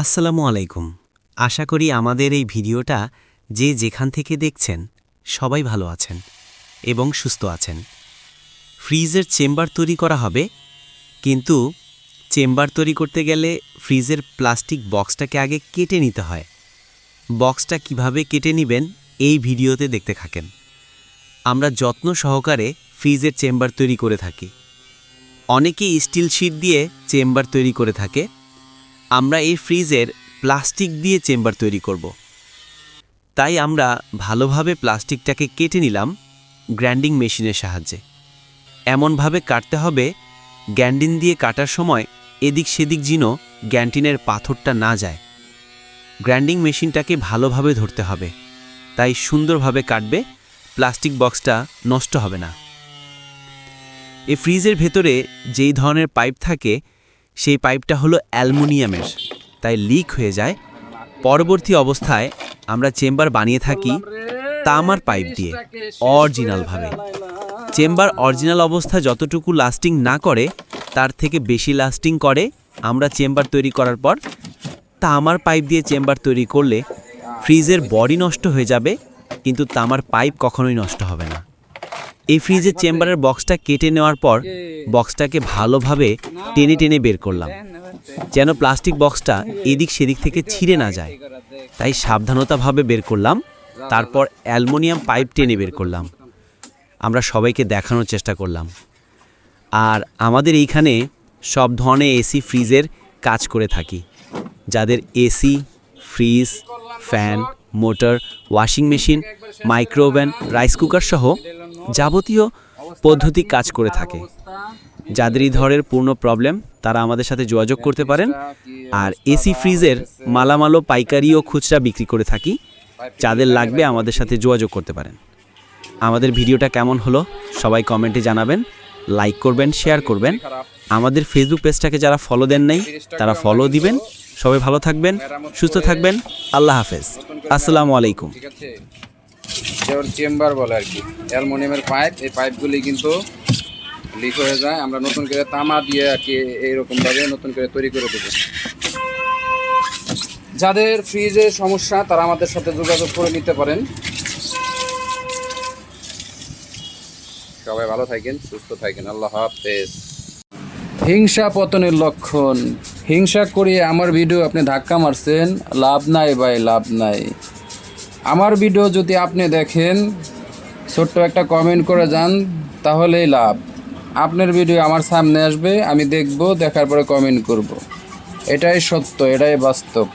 আসসালামু আলাইকুম। আশা করি আমাদের এই ভিডিওটা যে যেখান থেকে দেখছেন, সবাই ভালো আছেন এবং সুস্থ আছেন। ফ্রিজের চেম্বার তৈরি করা হবে, কিন্তু চেম্বার তৈরি করতে গেলে ফ্রিজের প্লাস্টিক বক্সটাকে আগে কেটে নিতে হয়। বক্সটা কীভাবে কেটে নেবেন, এই ভিডিওতে দেখতে থাকেন। আমরা যত্ন সহকারে ফ্রিজের চেম্বার তৈরি করে থাকি। অনেকেই স্টিল শিট দিয়ে চেম্বার তৈরি করে থাকে। আমরা এই ফ্রিজের প্লাস্টিক দিয়ে চেম্বার তৈরি করব। তাই আমরা ভালোভাবে প্লাস্টিকটাকে কেটে নিলাম গ্র্যান্ডিং মেশিনের সাহায্যে। এমনভাবে কাটতে হবে, গ্যান্ডিন দিয়ে কাটার সময় এদিক সেদিক যেন গ্যান্টিনের পাথরটা না যায়। গ্র্যান্ডিং মেশিনটাকে ভালোভাবে ধরতে হবে, তাই সুন্দরভাবে কাটবে, প্লাস্টিক বক্সটা নষ্ট হবে না। এই ফ্রিজের ভেতরে যেই ধরনের পাইপ থাকে সেই পাইপটা হলো অ্যালুমিনিয়ামের। তাই লিক হয়ে যায়। পরবর্তী অবস্থায় আমরা চেম্বার বানিয়ে থাকি তামার পাইপ দিয়ে, অরিজিনালভাবে। চেম্বার অরিজিনাল অবস্থা যতটুকু লাস্টিং না করে, তার থেকে বেশি লাস্টিং করে আমরা চেম্বার তৈরি করার পর, তামার পাইপ দিয়ে চেম্বার তৈরি করলে ফ্রিজের বডি নষ্ট হয়ে যাবে, কিন্তু তামার পাইপ কখনোই নষ্ট হবে না। এই ফ্রিজের চেম্বারের বক্সটা কেটে নেওয়ার পর বক্সটাকে ভালোভাবে টেনে টেনে বের করলাম। যেন প্লাস্টিক বক্সটা এদিক সেদিক থেকে ছিঁড়ে না যায়। তাই সাবধানতাভাবে বের করলাম। তারপর অ্যালুমিনিয়াম পাইপ টেনে বের করলাম। আমরা সবাইকে দেখানোর চেষ্টা করলাম। আর আমাদের এইখানে সব ধরনের এসি ফ্রিজের কাজ করে থাকি। যাদের AC fridge fan motor washing machine micro oven rice cooker সহ যাবতীয় পদ্ধতি কাজ করে থাকে। যাদের এই ধরনের পূর্ণ প্রবলেম, তারা আমাদের সাথে যোগাযোগ করতে পারেন। আর এসি ফ্রিজের মালামালও, পাইকারি ও খুচরা বিক্রি করে থাকি। যাদের লাগবে আমাদের সাথে যোগাযোগ করতে পারেন। আমাদের ভিডিওটা কেমন হলো, সবাই কমেন্টে জানাবেন, লাইক করবেন, শেয়ার করবেন। আমাদের ফেসবুক পেজটাকে যারা ফলো দেন নাই, তারা ফলো দিবেন। সবাই ভালো থাকবেন, সুস্থ থাকবেন। আল্লাহ হাফেজ। আসসালামু আলাইকুম। যে ওর চেম্বার বলে আর কি। অ্যালুমিনিয়ামের পাইপ, এই পাইপগুলি কিন্তু লিক হয়ে যায়। আমরা নতুন করে তামা দিয়ে আর কি এইরকমভাবে নতুন করে তৈরি করে দেবো। যাদের ফ্রিজে সমস্যা, তারা আমাদের সাথে যোগাযোগ করে নিতে পারেন। সবাই ভালো থাকেন, সুস্থ থাকেন। আল্লাহ হাফেজ। হিংসা পতনের লক্ষণ। হিংসা করিয়ে আমার ভিডিও আপনি ধাক্কা মারছেন, লাভ নাই ভাই, লাভ নাই। আমার ভিডিও যদি আপনি দেখেন, ছোট্ট একটা কমেন্ট করে যান, তাহলেই লাভ আপনার ভিডিও আমার সামনে আসবে, আমি দেখব, দেখার পরে কমেন্ট করব। এটাই সত্য, এটাই বাস্তব